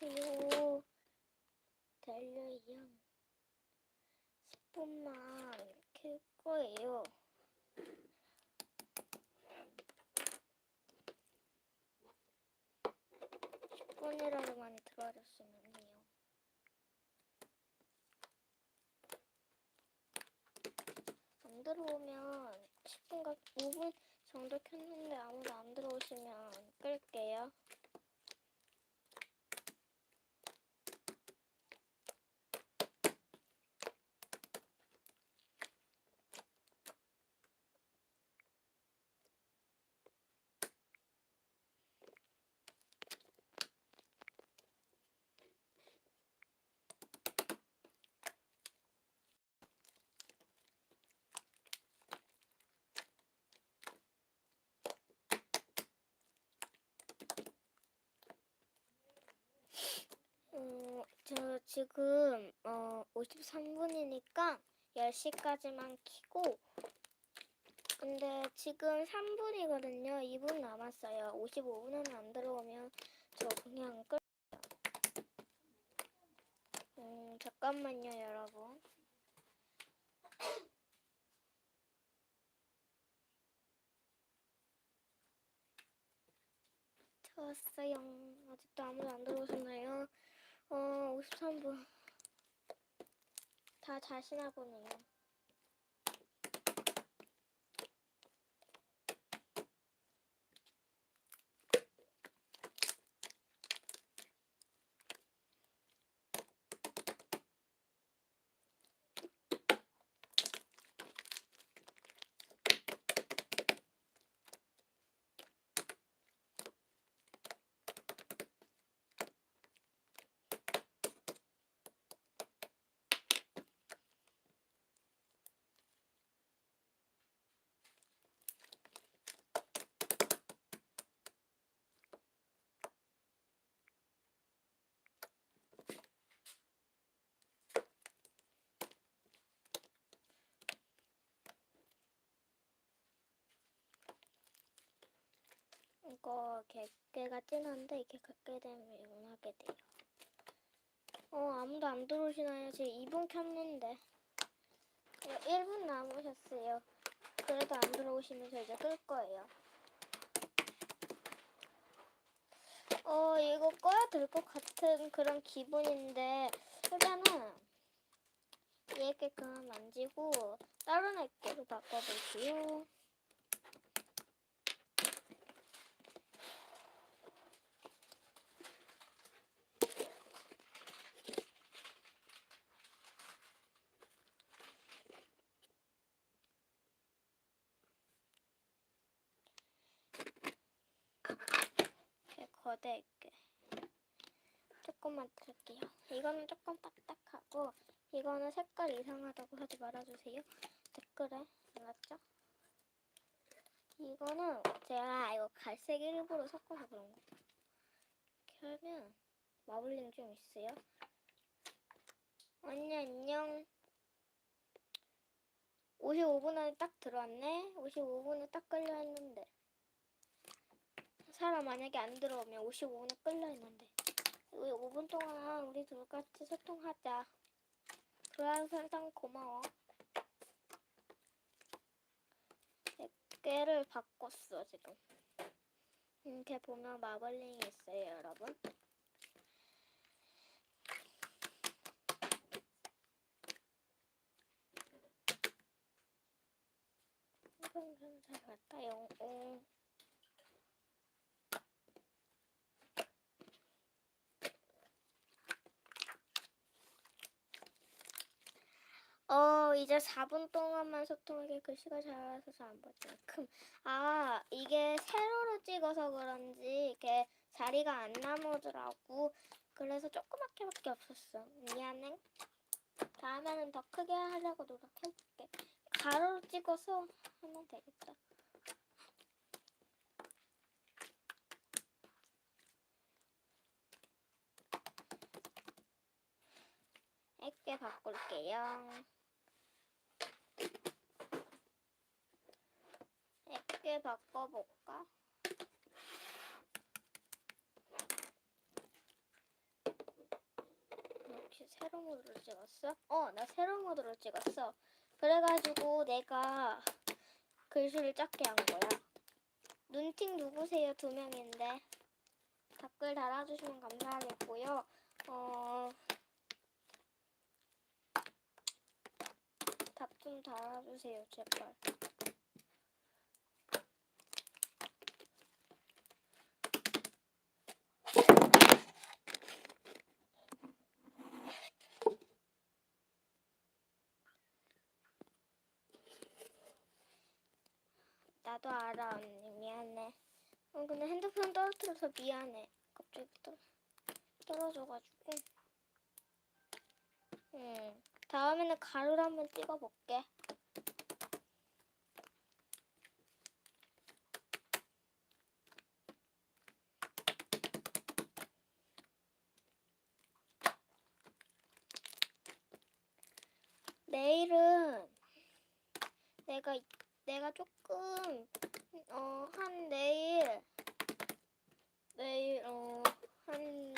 안녕하세요. 달려요. 10분만 킬 거예요. 십 분이라도 많이 들어와줬으면 해요. 안 들어오면 10분과 5분 정도 켰는데 아무도 안 들어오시면 끌게요. 어, 저 지금 어 53분이니까 10시까지만 키고 근데 지금 3분이거든요. 2분 남았어요. 55분은 안 들어오면 저 그냥 끌 음, 잠깐만요, 여러분. 좋았어요. 아직도 아무도 안 들어오셨나요? 어, 53분. 다 자시나 보네요. 이거 객계가 진한데 이렇게 객게 되면 용하게 돼요. 어, 아무도 안 들어오시나요? 지금 2분 켰는데. 1분 남으셨어요. 그래도 안 들어오시면 저 이제 끌 거예요. 어, 이거 꺼야 될 것 같은 그런 기분인데, 일단은 얘게 그만 만지고, 다른 액계로 바꿔볼게요. 이렇게 거대 있게 조금만 들을게요. 이거는 조금 딱딱하고 이거는 색깔 이상하다고 하지 말아주세요. 댓글에 알았죠? 이거는 제가 이거 갈색 일부러 섞어서 그런 거. 이렇게 하면 마블링 좀 있어요. 언니 안녕. 55분 안에 딱 들어왔네. 55분에 딱 끌려 했는데. 사람 만약에 안 들어오면 55분에 끌려 있는데 우리 5분 동안 우리 둘 같이 소통하자. 그래야 항상 고마워. 깨를 바꿨어 지금. 이렇게 보면 마블링이 있어요, 여러분. 이건 좀잘 갈까요? 어. 어, 이제 4분 동안만 소통하게 글씨가 잘 와서 안. 큼. 아, 이게 세로로 찍어서 그런지 이게 자리가 안 남오더라고. 그래서 조그맣게밖에 없었어. 미안해. 다음에는 더 크게 하려고 노력해볼게. 가로로 찍어서 하면 되겠다. 액게 바꿀게요. 액게 바꿔볼까? 시- 세로 모드로 찍었어? 어, 나 세로 모드로 찍었어. 그래가지고 내가 글씨를 작게 한 거야. 눈팅 누구세요? 두 명인데. 댓글 달아주시면 감사하겠고요. 어, 답 좀 달아주세요, 제발. 나도 알아, 언니. 미안해. 어, 근데 핸드폰 떨어뜨려서 미안해. 갑자기 떨, 떨어져가지고. 응. 다음에는 가루를 한번 찍어볼게. 내일은 내가 내가 조금 어 한 내일 내일 어한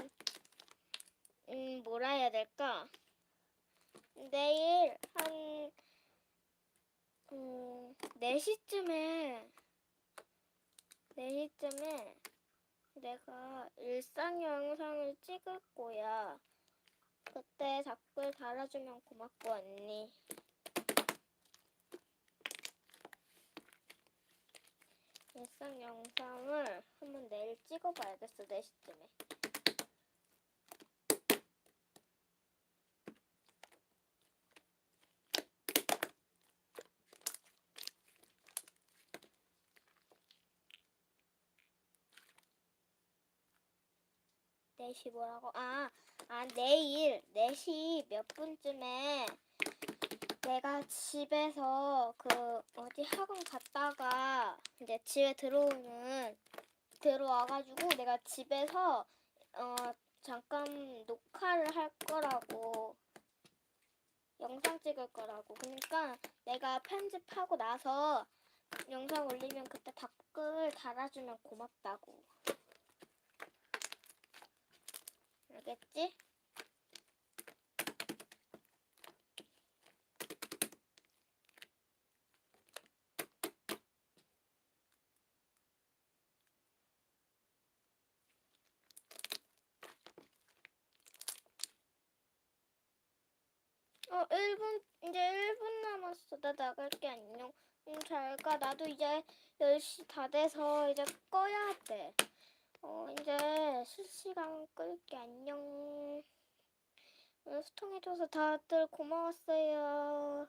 음 뭐라 해야 될까 내일 한 음, 4시쯤에 4시쯤에 내가 일상 영상을 찍을 거야. 그때 댓글 달아주면 고맙고 언니. 일상 영상을 한번 내일 찍어봐야겠어 4시쯤에. 네시 뭐라고? 아, 아, 내일 4시 몇 분쯤에 내가 집에서 그 어디 학원 갔다가 이제 집에 들어오는 들어와가지고 내가 집에서 어 잠깐 녹화를 할 거라고 영상 찍을 거라고 그러니까 내가 편집하고 나서 영상 올리면 그때 댓글 달아주면 고맙다고 알겠지? 어, 1분, 이제 1분 남았어. 나 나갈게, 안녕. 응, 잘 가. 나도 이제 10시 다 돼서 이제 꺼야 돼. 어, 이제 실시간 끌게, 안녕. 응, 소통해줘서 다들 고마웠어요.